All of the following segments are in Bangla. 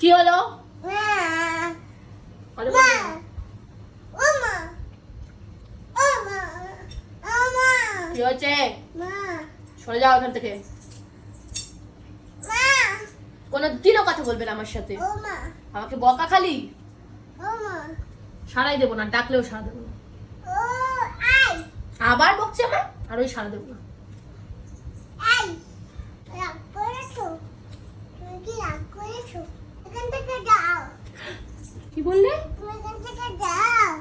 কি হলো? কি সরে যাও এখান থেকে। মা। কোনো দিনও কথা বলবে না আমার সাথে। আমাকে বকা খালি? সারাই দেবো না ডাকলেও সারা দেবো না। আবার বকছে আমার আর ওই সারা দেবো না আই রাগ করেছ তুমি কি রাগ করেছ এখান থেকে যাও কি বললে?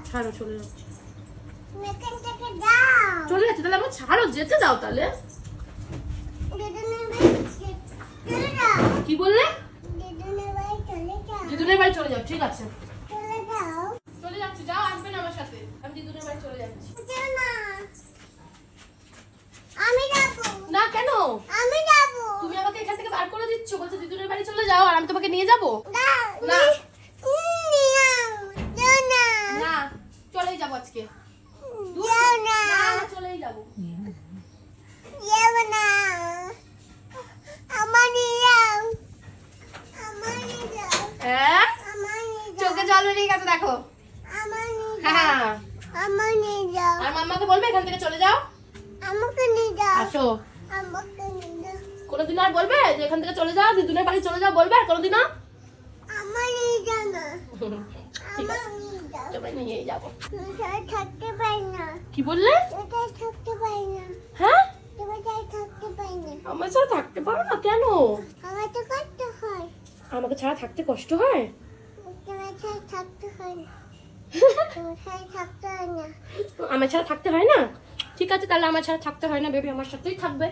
ছাড়ো চলে যাচ্ছে। চলে যাচ্ছে তাহলে আমার ছাড়ো যেতে দাও তাহলে। কি বললে? দিদুনের বাড়ি চলে যাও। ঠিক আছে। চলে যাচ্ছি যাও আসবে না আমার সাথে। আমি দিদুনের বাড়ি চলে যাচ্ছি। না। আমি যাব। না কেন? আমি যাব। তুমি আমাকে এখান থেকে বার করে দিচ্ছ বলছো দিদুনের বাড়ি চলে যাও আর আমি তোমাকে নিয়ে যাব? না না। যাও যাও না না চলেই যাব আজকে। না। না, চলেই যাব। না। হ্যাঁ? চোখে জল বেরিয়ে গেছে দেখো। হ্যাঁ যাও। আর মাম্মাকে বলবে এখান থেকে চলে যাও? আমাকে নিয়ে যাও। আসো। আমাকে নিয়ে যাও। কোনোদিন আর বলবে যে এখান থেকে চলে যাও দিদুনের বাড়ি চলে যাও বলবে আর কোনোদিনও? আমার নিয়ে যাও না। ঠিক আছে। নিয়ে যাব। থাকতে পারি না। কি বললে? থাকতে পারি না। হ্যাঁ? আমার ছাড়া থাকতে পারো না কেন? আমার তো হয়। আমাকে ছাড়া থাকতে কষ্ট হয়? থাকতে হয় আমার ছাড়া থাকতে হয় না? ঠিক আছে তাহলে আমার ছাড়া থাকতে হয় না বেবি আমার সাথেই থাকবে।